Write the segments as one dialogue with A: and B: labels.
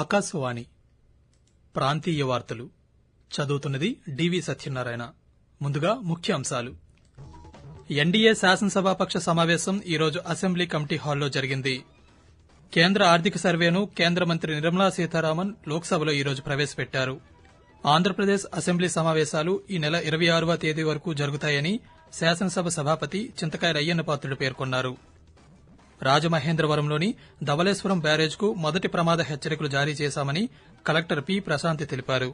A: ఆకాశవాణి ప్రాంతీయ వార్తలు చదువుతున్నది డివి సత్యనారాయణ ముందుగా ముఖ్య అంశాలు ఎన్డీఏ శాసనసభాపక్ష సమావేశం ఈరోజు అసెంబ్లీ కమిటీ హాల్లో జరిగింది కేంద్ర ఆర్థిక సర్వేను కేంద్ర మంత్రి నిర్మలా సీతారామన్ లోక్సభలో ఈరోజు ప్రవేశపెట్టారు ఆంధ్రప్రదేశ్ అసెంబ్లీ సమావేశాలు ఈ నెల ఇరవై ఆరవ తేదీ వరకు జరుగుతాయని శాసనసభ సభాపతి చింతకాయ రయ్యన్నపాత్రుడు పేర్కొన్నారు రాజమహేంద్రవరంలోని ధవళేశ్వరం బ్యారేజ్కు మొదటి ప్రమాద హెచ్చరికలు జారీ చేశామని కలెక్టర్ పి ప్రశాంతి తెలిపారు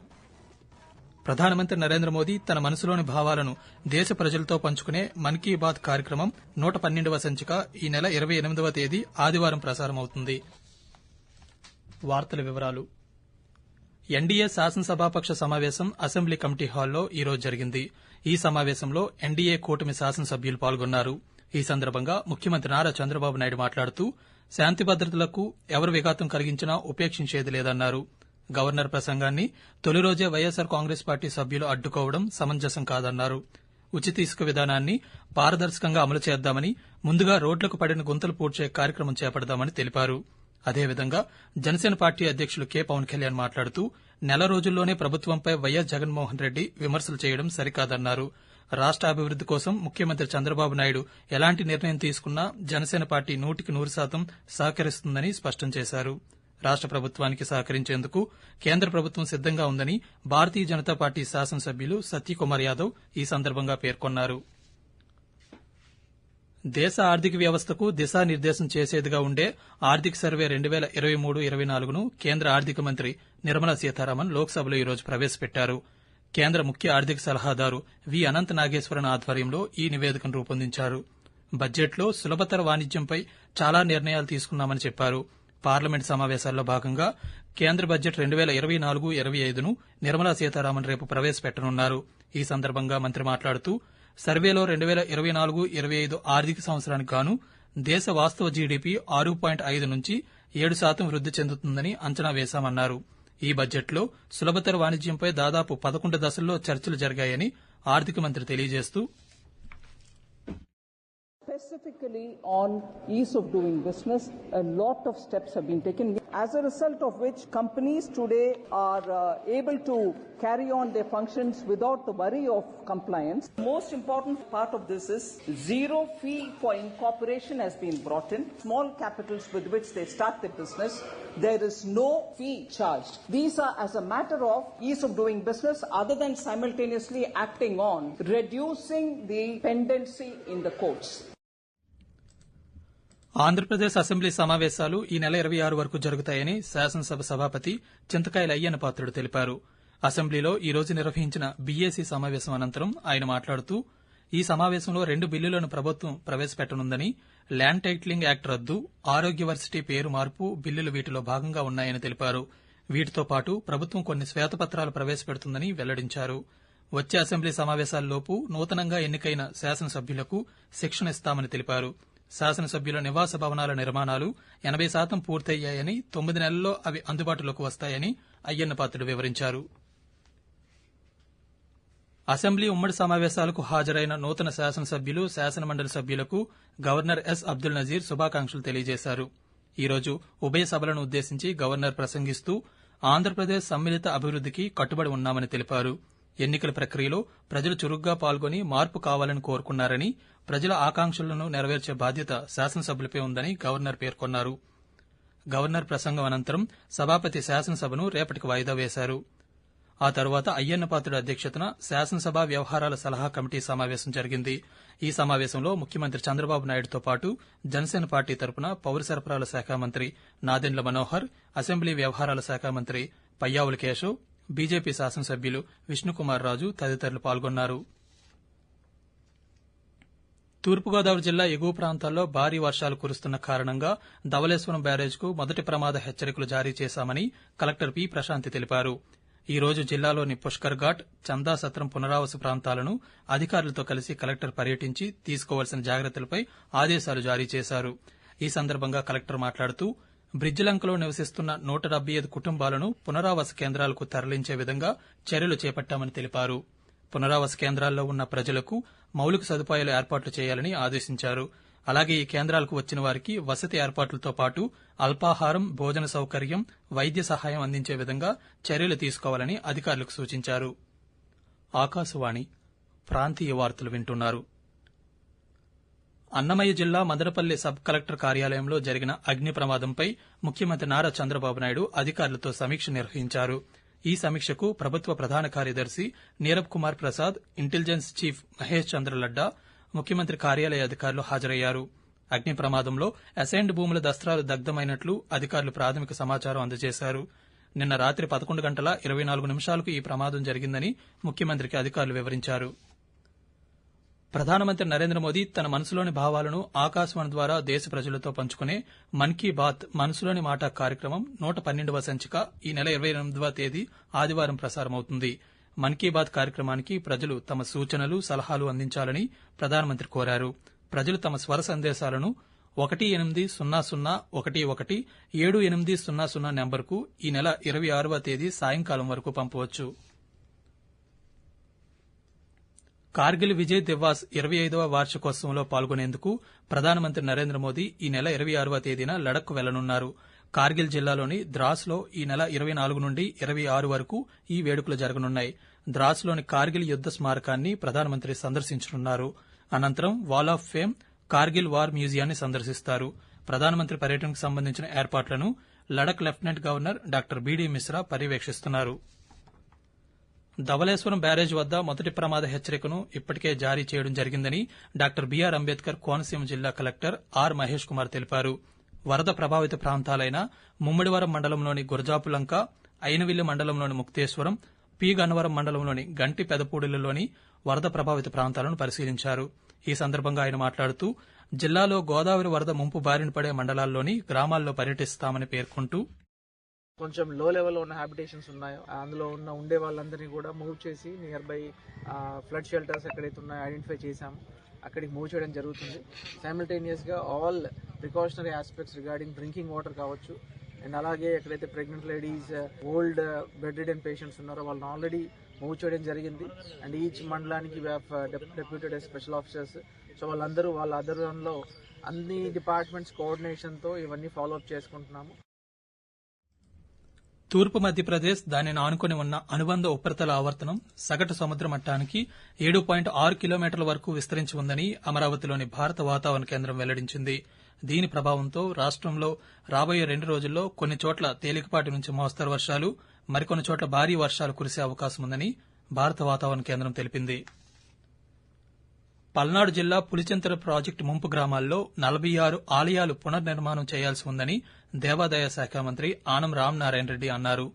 A: ప్రధానమంత్రి నరేంద్ర మోదీ తన మనసులోని భావాలను దేశ ప్రజలతో పంచుకునే మన్ కీ బాత్ కార్యక్రమం నూట పన్నెండవ సంచిక ఈ నెల ఇరవై ఎనిమిదవ తేదీ ఆదివారం ప్రసారమవుతుంది వార్తల వివరాలు ఎన్డీఏ శాసనసభాపక్ష సమావేశం అసెంబ్లీ కమిటీ హాల్లో ఈరోజు జరిగింది ఈ సమావేశంలో ఎన్డీఏ కూటమి శాసనసభ్యులు పాల్గొన్నారు ఈ సందర్బంగా ముఖ్యమంత్రి నారా చంద్రబాబు నాయుడు మాట్లాడుతూ శాంతి భద్రతలకు ఎవరు విఘాతం కలిగించినా ఉపేక్షించేది లేదన్నారు గవర్నర్ ప్రసంగాన్ని తొలి రోజే వైఎస్సార్ కాంగ్రెస్ పార్టీ సభ్యులు అడ్డుకోవడం సమంజసం కాదన్నారు ఉచిత ఇసుక విధానాన్ని పారదర్శకంగా అమలు చేద్దామని ముందుగా రోడ్లకు పడిన గుంతలు పూడ్చే కార్యక్రమం చేపడదామని తెలిపారు అదేవిధంగా జనసేన పార్టీ అధ్యక్షులు కె పవన్ కళ్యాణ్ మాట్లాడుతూ నెల రోజుల్లోనే ప్రభుత్వంపై వైఎస్ జగన్మోహన్ రెడ్డి విమర్శలు చేయడం సరికాదన్నారు రాష్ట అభివృద్ది కోసం ముఖ్యమంత్రి చంద్రబాబు నాయుడు ఎలాంటి నిర్ణయం తీసుకున్నా జనసేన పార్టీ నూటికి నూరు శాతం సహకరిస్తుందని స్పష్టం చేశారు రాష్ట ప్రభుత్వానికి సహకరించేందుకు కేంద్ర ప్రభుత్వం సిద్దంగా ఉందని భారతీయ జనతా పార్టీ శాసనసభ్యులు సత్యకుమార్ యాదవ్ ఈ సందర్భంగా పేర్కొన్నారు దేశ ఆర్థిక వ్యవస్థకు దిశానిర్దేశం చేసేదిగా ఉండే ఆర్థిక సర్వే రెండు వేల ఇరవై మూడు ఇరవై నాలుగును కేంద్ర ఆర్థిక మంత్రి నిర్మలా సీతారామన్ లోక్సభలో ఈరోజు ప్రవేశపెట్టారు కేంద్ర ముఖ్య ఆర్థిక సలహాదారు వి అనంత నాగేశ్వరన్ ఆధ్వర్యంలో ఈ నివేదికను రూపొందించారు బడ్జెట్లో సులభతర వాణిజ్యంపై చాలా నిర్ణయాలు తీసుకున్నామని చెప్పారు పార్లమెంట్ సమావేశాల్లో భాగంగా కేంద్ర బడ్జెట్ రెండు వేల ఇరవై నాలుగు ఇరవై ఐదును నిర్మలా సీతారామన్ రేపు ప్రవేశపెట్టనున్నారు ఈ సందర్భంగా మంత్రి మాట్లాడుతూ సర్వేలో రెండు వేల ఇరవై నాలుగు ఇరవై ఐదు ఆర్థిక సంవత్సరానికి గాను దేశ వాస్తవ జీడీపీ ఆరు పాయింట్ ఐదు నుంచి ఏడు శాతం వృద్ది చెందుతుందని అంచనా వేశామన్నారు ఈ బడ్జెట్లో సులభతర వాణిజ్యంపై దాదాపు పదకొండు దశల్లో చర్చలు జరిగాయని ఆర్థిక మంత్రి తెలియజేస్తూ
B: Specifically on ease of doing business, a lot of steps have been taken, as a result of which companies today are uh, able to carry on their functions without the worry of compliance. Most important part of this is zero fee for incorporation has been brought in. Small capitals with which they start their business there is no fee charged. These are as a matter of ease of doing business other than simultaneously acting on reducing the pendency in the courts.
A: Andhra Pradesh assembly సమావేశాలు ఈ నెల ఇరవై ఆరు వరకు జరుగుతాయని శాసనసభ సభాపతి చింతకాయల అయ్యన్న పాత్రుడు తెలిపారు అసెంబ్లీలో ఈ రోజు నిర్వహించిన బీఏసీ సమావేశం అనంతరం ఆయన మాట్లాడుతూ ఈ సమావేశంలో రెండు బిల్లులను ప్రభుత్వం ప్రవేశపెట్టనుందని ల్యాండ్ టైటిలింగ్ యాక్ట్ రద్దు వర్సిటీ పేరు మార్పు బిల్లులు వీటిలో భాగంగా ఉన్నాయని తెలిపారు వీటితో పాటు ప్రభుత్వం కొన్ని శ్వేతపత్రాలు ప్రవేశపెడుతుందని వెల్లడించారు వచ్చే అసెంబ్లీ సమావేశాల్లోపు నూతనంగా ఎన్నికైన శాసనసభ్యులకు శిక్షణ ఇస్తామని తెలిపారు శాసనసభ్యుల నివాస భవనాల నిర్మాణాలు ఎనబై శాతం పూర్తయ్యాయని తొమ్మిది నెలల్లో అవి అందుబాటులోకి వస్తాయని అయ్యన్నపాత్రుడు వివరించారు అసెంబ్లీ ఉమ్మడి సమాపేశాలకు హాజరైన నూతన శాసనసభ్యులు శాసనమండలి సభ్యులకు గవర్నర్ ఎస్ అబ్దుల్ నజీర్ శుభాకాంక్షలు తెలియజేశారు ఈ రోజు ఉభయ సభలను ఉద్దేశించి గవర్నర్ ప్రసంగిస్తూ ఆంధ్రప్రదేశ్ సమ్మిళిత అభివృద్దికి కట్టుబడి ఉన్నామని తెలిపారు ఎన్నికల ప్రక్రియలో ప్రజలు చురుగ్గా పాల్గొని మార్పు కావాలని కోరుకున్నారని ప్రజల ఆకాంక్షలను నెరవేర్చే బాధ్యత శాసనసభ్యులపై ఉందని గవర్నర్ పేర్కొన్నారు గవర్నర్ ప్రసంగం అనంతరం సభాపతి శాసనసభను రేపటికి వాయిదా వేశారు ఆ తర్వాత అయ్యన్నపాత్రుడి అధ్యక్షతన శాసనసభ వ్యవహారాల సలహా కమిటీ సమాపేశం జరిగింది ఈ సమాపేశంలో ముఖ్యమంత్రి చంద్రబాబు నాయుడుతో పాటు జనసేన పార్టీ తరపున పౌర సరఫరాల శాఖ మంత్రి నాదెండ్ల మనోహర్ అసెంబ్లీ వ్యవహారాల శాఖ మంత్రి పయ్యావుల కేశవ్ బీజేపీ శాసనసభ్యులు విష్ణుకుమార్ రాజు తదితరులు పాల్గొన్నారు తూర్పుగోదావరి జిల్లా ఎగువ ప్రాంతాల్లో భారీ వర్షాలు కురుస్తున్న కారణంగా ధవలేశ్వరం బ్యారేజ్కు మొదటి ప్రమాద హెచ్చరికలు జారీ చేశామని కలెక్టర్ పి ప్రశాంతి తెలిపారు ఈ రోజు జిల్లాలోని పుష్కర్ ఘాట్ చందా సత్రం పునరావాస ప్రాంతాలను అధికారులతో కలిసి కలెక్టర్ పర్యటించి తీసుకోవాల్సిన జాగ్రత్తలపై ఆదేశాలు జారీ చేశారు ఈ సందర్బంగా కలెక్టర్ మాట్లాడుతూ బ్రిడ్జిలంకలో నివసిస్తున్న నూట డెబ్బై ఐదు కుటుంబాలను పునరావాస కేంద్రాలకు తరలించే విధంగా చర్యలు చేపట్టామని తెలిపారు పునరావాస కేంద్రాల్లో ఉన్న ప్రజలకు మౌలిక సదుపాయాలు ఏర్పాట్లు చేయాలని ఆదేశించారు అలాగే ఈ కేంద్రాలకు వచ్చిన వారికి వసతి ఏర్పాట్లతో పాటు అల్పాహారం భోజన సౌకర్యం వైద్య సహాయం అందించే విధంగా చర్యలు తీసుకోవాలని అధికారులకు సూచించారు అన్నమయ్య జిల్లా మదనపల్లి సబ్ కలెక్టర్ కార్యాలయంలో జరిగిన అగ్ని ప్రమాదంపై ముఖ్యమంత్రి నారా చంద్రబాబు నాయుడు అధికారులతో సమీక్ష నిర్వహించారు ఈ సమీక్షకు ప్రభుత్వ ప్రధాన కార్యదర్శి నీరబ్ కుమార్ ప్రసాద్ ఇంటెలిజెన్స్ చీఫ్ మహేష్ చంద్ర లడ్డా ముఖ్యమంత్రి కార్యాలయ అధికారులు హాజరయ్యారు అగ్ని ప్రమాదంలో అసైన్డ్ భూముల దస్తాలు దగ్ధమైనట్లు అధికారులు ప్రాథమిక సమాచారం అందజేశారు నిన్న రాత్రి పదకొండు గంటల ఇరవై నాలుగు నిమిషాలకు ఈ ప్రమాదం జరిగిందని ముఖ్యమంత్రికి అధికారులు వివరించారు ప్రధానమంత్రి నరేంద్ర మోదీ తన మనసులోని భావాలను ఆకాశవాణి ద్వారా దేశ ప్రజలతో పంచుకునే మన్ కీ బాత్ మనసులోని మాట కార్యక్రమం నూట పన్నెండవ సంచిక ఈ నెల ఇరవై ఎనిమిదవ తేదీ ఆదివారం ప్రసారమవుతుంది మన్ కీ బాత్ కార్యక్రమానికి ప్రజలు తమ సూచనలు సలహాలు అందించాలని ప్రధానమంత్రి కోరారు ప్రజలు తమ స్వర సందేశాలను ఒకటి ఎనిమిది సున్నా సున్నా ఒకటి ఒకటి ఏడు ఎనిమిది సున్నా సున్నా నెంబర్కు ఈ నెల ఇరవై ఆరవ తేదీ సాయంకాలం వరకు పంపవచ్చు కార్గిల్ విజయ్ దివాస్ ఇరవై ఐదవ వార్షికోత్సవంలో పాల్గొనేందుకు ప్రధానమంత్రి నరేంద్ర మోదీ ఈ నెల ఇరవై ఆరవ తేదీన లడక్ వెళ్లనున్నారు కార్గిల్ జిల్లాలోని ద్రాస్లో ఈ నెల ఇరవై నాలుగు నుండి ఇరవై ఆరు వరకు ఈ వేడుకలు జరగనున్నాయి ద్రాసులోని కార్గిల్ యుద్ద స్మారకాన్ని ప్రధానమంత్రి సందర్శించనున్నారు అనంతరం wall of fame Kargil war మ్యూజియాన్ని సందర్శిస్తారు ప్రధానమంత్రి పర్యటనకు సంబంధించిన ఏర్పాట్లను Ladakh lieutenant governor doctor B D Mishra పర్యవేక్షిస్తున్నారు ధవలేశ్వరం బ్యారేజ్ వద్ద మొదటి ప్రమాద హెచ్చరికను ఇప్పటికే జారీ చేయడం జరిగిందని డాక్టర్ బీఆర్ అంబేద్కర్ కోనసీమ జిల్లా కలెక్టర్ ఆర్ మహేష్ కుమార్ తెలిపారు వరద ప్రభావిత ప్రాంతాలైన ముమ్మడివరం మండలంలోని గురజాపులంక అయినవిల్లి మండలంలోని ముక్తేశ్వరం పి గన్నవరం మండలంలోని గంటి పెదపూడిలలోని వరద ప్రభావిత ప్రాంతాలను పరిశీలించారు ఈ సందర్భంగా ఆయన మాట్లాడుతూ జిల్లాలో గోదావరి వరద ముంపు బారిన పడే మండలాల్లోని గ్రామాల్లో పర్యటిస్తామని పేర్కొంటూ
C: కొంచెం లో లెవెల్లో ఉన్న హ్యాబిటేషన్స్ ఉన్నాయో అందులో ఉన్న ఉండే వాళ్ళందరినీ కూడా మూవ్ చేసి నియర్ బై ఫ్లడ్ షెల్టర్స్ ఎక్కడైతే ఉన్నాయో ఐడెంటిఫై చేశాము అక్కడికి మూవ్ చేయడం జరుగుతుంది సైమిల్టేనియస్గా all precautionary aspects regarding drinking water కావచ్చు అండ్ అలాగే ఎక్కడైతే pregnant ladies old bedridden patients ఉన్నారో వాళ్ళని ఆల్రెడీ మూవ్ చేయడం జరిగింది అండ్ ఈచ్ మండలానికి డెప్యూటెడ్ స్పెషల్ ఆఫీసర్స్ సో వాళ్ళందరూ వాళ్ళ ఆధ్వర్యంలో అన్ని డిపార్ట్మెంట్స్ కోఆర్డినేషన్తో ఇవన్నీ ఫాలోఅప్ చేసుకుంటున్నాము
A: తూర్పు మధ్యప్రదేశ్ దానిని ఆనుకుని ఉన్న అనుబంధ ఉపరితల ఆవర్తనం సగటు సముద్ర మట్టానికి ఏడు పాయింట్ ఆరు కిలోమీటర్ల వరకు విస్తరించి ఉందని అమరావతిలోని భారత వాతావరణ కేంద్రం వెల్లడించింది దీని ప్రభావంతో రాష్టంలో రాబోయే రెండు రోజుల్లో కొన్ని చోట్ల తేలికపాటి నుంచి మోస్తరు వర్షాలు మరికొన్ని చోట్ల భారీ వర్షాలు కురిసే అవకాశం ఉందని భారత వాతావరణ కేంద్రం తెలిపింది పల్నాడు జిల్లా పులిచింతల ప్రాజెక్టు ముంపు గ్రామాల్లో నలభై ఆరు ఆలయాలు పునర్నిర్మాణం చేయాల్సి ఉందని దేవాదాయ శాఖ మంత్రి ఆనం నారాయణ రెడ్డి అన్నారు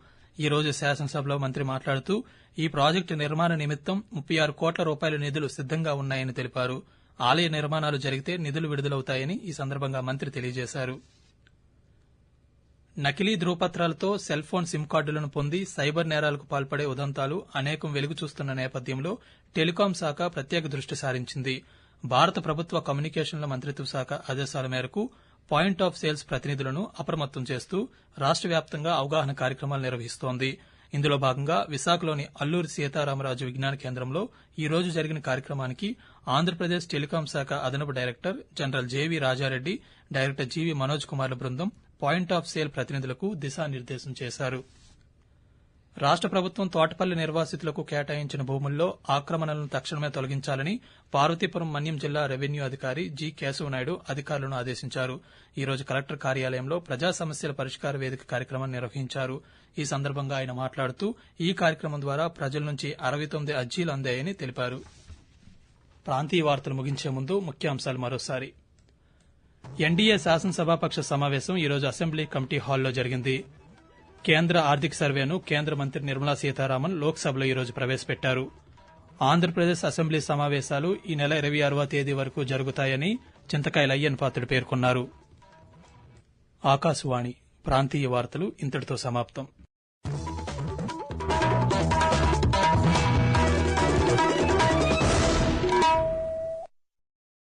A: ఈ రోజు శాసనసభలో మంత్రి మాట్లాడుతూ ఈ ప్రాజెక్టు నిర్మాణ నిమిత్తం ముప్పై ఆరు కోట్ల రూపాయల నిధులు సిద్దంగా ఉన్నాయని తెలిపారు ఆలయ నిర్మాణాలు జరిగితే నిధులు విడుదలవుతాయని ఈ సందర్భంగా మంత్రి తెలియజేశారు నకిలీ ధృవపత్రాలతో సెల్ ఫోన్ సిమ్ కార్డులను పొంది సైబర్ నేరాలకు పాల్పడే ఉదంతాలు అనేకం వెలుగు చూస్తున్న నేపథ్యంలో టెలికాం శాఖ ప్రత్యేక దృష్టి సారించింది భారత ప్రభుత్వ కమ్యూనికేషన్ల మంత్రిత్వ శాఖ ఆదేశాల మేరకు పాయింట్ ఆఫ్ సేల్స్ ప్రతినిధులను అప్రమత్తం చేస్తూ రాష్ట వ్యాప్తంగా అవగాహన కార్యక్రమాలు నిర్వహిస్తోంది ఇందులో భాగంగా విశాఖలోని అల్లూరి సీతారామరాజు విజ్ఞాన కేంద్రంలో ఈ రోజు జరిగిన కార్యక్రమానికి ఆంధ్రప్రదేశ్ టెలికాం శాఖ అదనపు director general J V Raja Reddy director G V Manoj కుమార్ల బృందం పాయింట్ ఆఫ్ సేల్ ప్రతినిధులకు దిశానిర్దేశం చేశారు రాష్ట ప్రభుత్వం తోటపల్లి నిర్వాసితులకు కేటాయించిన భూముల్లో ఆక్రమణలను తక్షణమే తొలగించాలని పార్వతీపురం మన్యం జిల్లా రెవెన్యూ అధికారి జి కేశవనాయుడు అధికారులను ఆదేశించారు ఈ రోజు కలెక్టర్ కార్యాలయంలో ప్రజా సమస్యల పరిష్కార వేదిక కార్యక్రమం నిర్వహించారు ఈ సందర్భంగా ఆయన మాట్లాడుతూ ఈ కార్యక్రమం ద్వారా ప్రజల నుంచి అరవై తొమ్మిది అర్జీలు అందాయని తెలిపారు ప్రాంతీయ వార్తలు ముగించే ముందు ముఖ్యాంశాలు మరోసారి ఎన్డీఏ శాసనసభాపక్ష సమావేశం ఈరోజు అసెంబ్లీ కమిటీ హాల్లో జరిగింది కేంద్ర ఆర్థిక సర్వేను కేంద్ర మంత్రి నిర్మలా సీతారామన్ లోక్సభలో ఈరోజు ప్రవేశపెట్టారు ఆంధ్రప్రదేశ్ అసెంబ్లీ సమావేశాలు ఈ నెల ఇరవై ఆరవ తేదీ వరకు జరుగుతాయని చింతకాయల అయ్యన్ పాత్రుడు పేర్కొన్నారు ఆకాశవాణి ప్రాంతీయ వార్తలు ఇంతటితో సమాప్తం